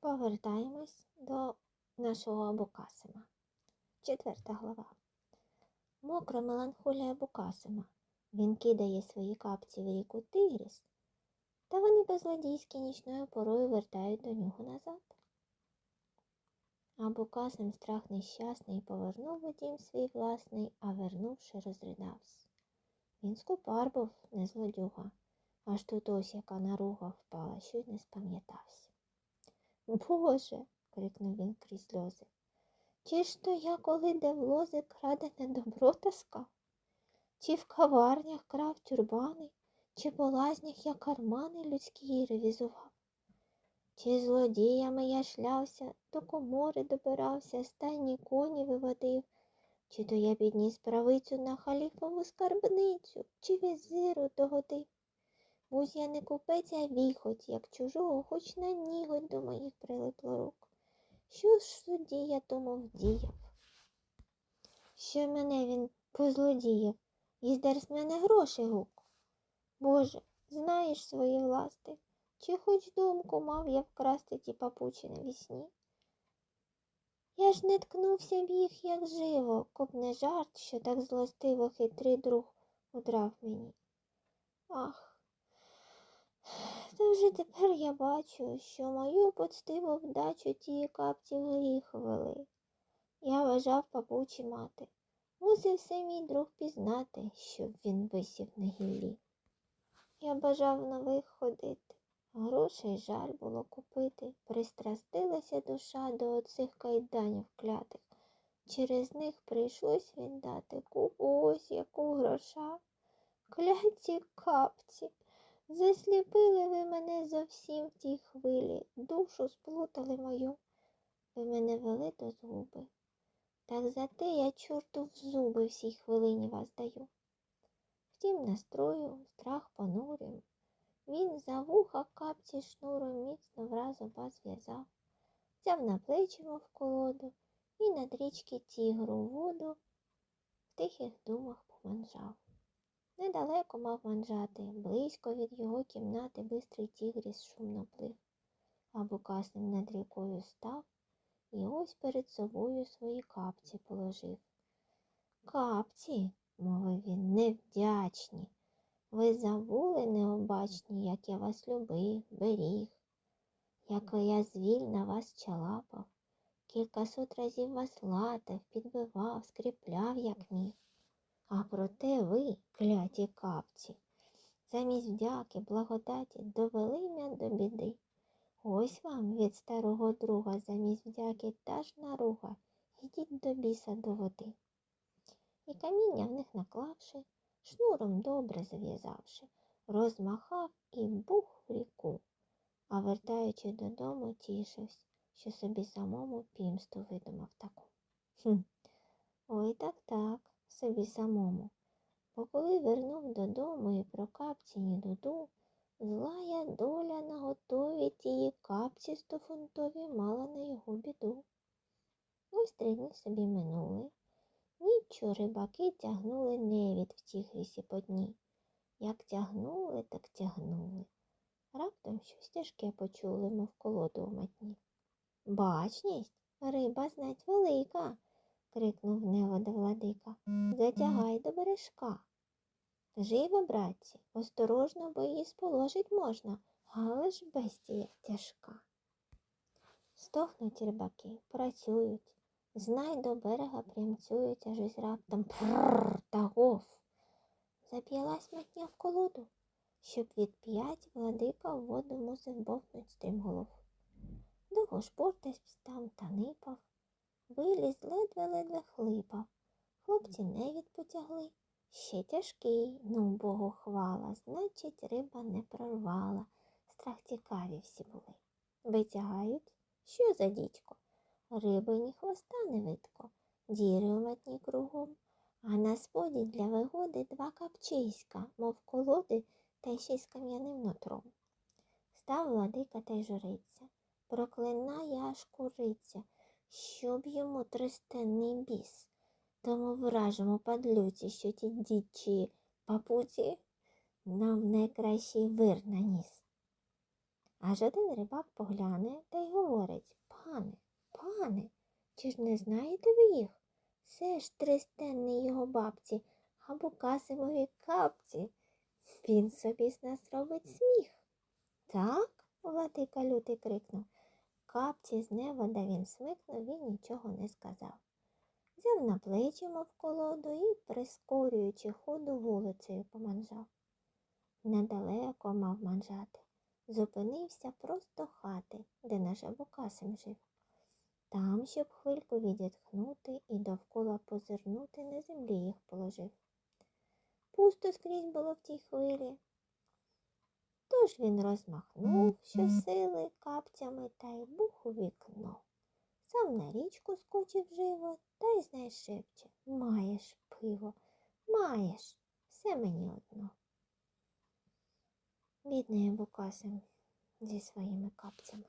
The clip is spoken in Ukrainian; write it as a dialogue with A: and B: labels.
A: Повертаємось до нашого Абукасима. Четверта глава. Мокра меланхолія Абукасима. Він кидає свої капці в ріку Тигріс, та вони безладійські нічною порою вертають до нього назад. Абукасим страх нещасний повернув у дім свій власний, а вернувши, розридався. Він скупар був, не злодюга, аж тут ось яка наруга впала, що й не спам'ятався. Боже. крикнув він крізь сльози. Чи ж то я коли де в лози крадене добро таскав? Чи в каварнях крав тюрбани, чи по лазнях я кармани людські ревізував? Чи злодіями я шлявся, до комори добирався, стайні коні виводив, чи то я підніс правицю на халіфову скарбницю, чи візиру догодив? Будь я не купець, а віхоть, як чужого, хоч на ніготь до моїх прилипло рук. Що ж судді я тому вдіяв? Що мене він позлодіяв, і здер з мене гроші гук. Боже, знаєш свої власти, чи хоч думку мав я вкрасти ті папучі навісні? Я ж не ткнувся б їх, як живо, коб не жарт, що так злостиво хитрий друг удрав мені. Ах, та вже тепер я бачу, що мою подстиву вдачу ті капці в гріх вели. Я вважав папучі мати. Мусив все мій друг пізнати, щоб він висів на гіллі. Я бажав нових ходити, грошей жаль було купити. Пристрастилася душа до оцих кайданів клятих. Через них прийшлось віддати купу ось яку гроша. Кляті капці. Засліпили ви мене зовсім в тій хвилі, душу сплутали мою. Ви мене вели до згуби. Так за те я чорту в зуби всій хвилині вас даю. Втім, настрою, страх понурив. Він за вуха капці шнуром міцно враз оба зв'язав, взяв на плечі, мов колоду, і над річки тігру воду в тихих думах поманжав. Недалеко мав манжати, близько від його кімнати бистрий тігріс шумно плив, а букасним над рікою став і ось перед собою свої капці положив. Капці, мовив він, невдячні. Ви забули, необачні, як я вас любив, беріг, як я звільна вас чалапав, кількасот разів вас латав, підбивав, скріпляв, як міг. А проте ви, кляті капці, замість вдяки, благодаті довели мене до біди. Ось вам від старого друга замість вдяки та ж наруга, йдіть до біса до води. І каміння в них наклавши, шнуром добре зав'язавши, розмахав і бух в ріку, а вертаючи додому, тішився, що собі самому пімсту видумав таку. Хм. Ой так так собі самому. Бо коли вернув додому і про капці ні дуду, злая доля на готові тії капці стофунтові мала на його біду. Ось три дні собі минули. Ніччю рибаки тягнули невід в тій грісі по дні. Як тягнули, так тягнули. Раптом щось тяжке почули, мов колоду у матні. Бачність, риба знать велика крикнув невода владика. Затягай до бережка. Живо, братці, осторожно, бо її сположить можна, але ж бестія тяжка. Стохнуть рибаки, працюють, знай до берега прямцюють, аж ось раптом прррр та гов. Зап'ялась матня в колоду, щоб відп'ять владика в воду мусив бовнуть стрімголов. Довго ж бортась там та нипав, Виліз ледве-ледве хлипав. Хлопці невід потягли. Ще тяжкий, ну богу хвала, значить, риба не прорвала. Страх цікаві всі були. Витягають, що за дідько? Риби ні хвоста не видко, діри у метні кругом, а на споді для вигоди два капчиська, мов колоди, та ще й з кам'яним нутром. Став владика та й журиться, проклинає аж куриця щоб йому тристенний біс, тому вражому падлюці, що ті дідчі папуці нам найкращий вир наніс. Аж один рибак погляне та й говорить Пане, пане, чи ж не знаєте ви їх? Це ж тристенний його бабці, а Букасимові капці. Він собі з нас робить сміх. Так? Владика лютий крикнув. Капці з невода він смикнув і нічого не сказав. Взяв на плечі, мов колоду, і, прискорюючи ходу, вулицею поманжав. Недалеко мав манжати. Зупинився просто хати, де наш Абукасим жив. Там, щоб хвильку відітхнути і довкола позирнути, на землі їх положив. Пусто скрізь було в тій хвилі. Тож він розмахнув щосили капцями та й бух у вікно. Сам на річку скочив живо та й знайшепче Маєш пиво, маєш, все мені одно. Бідний Абукасим зі своїми капцями.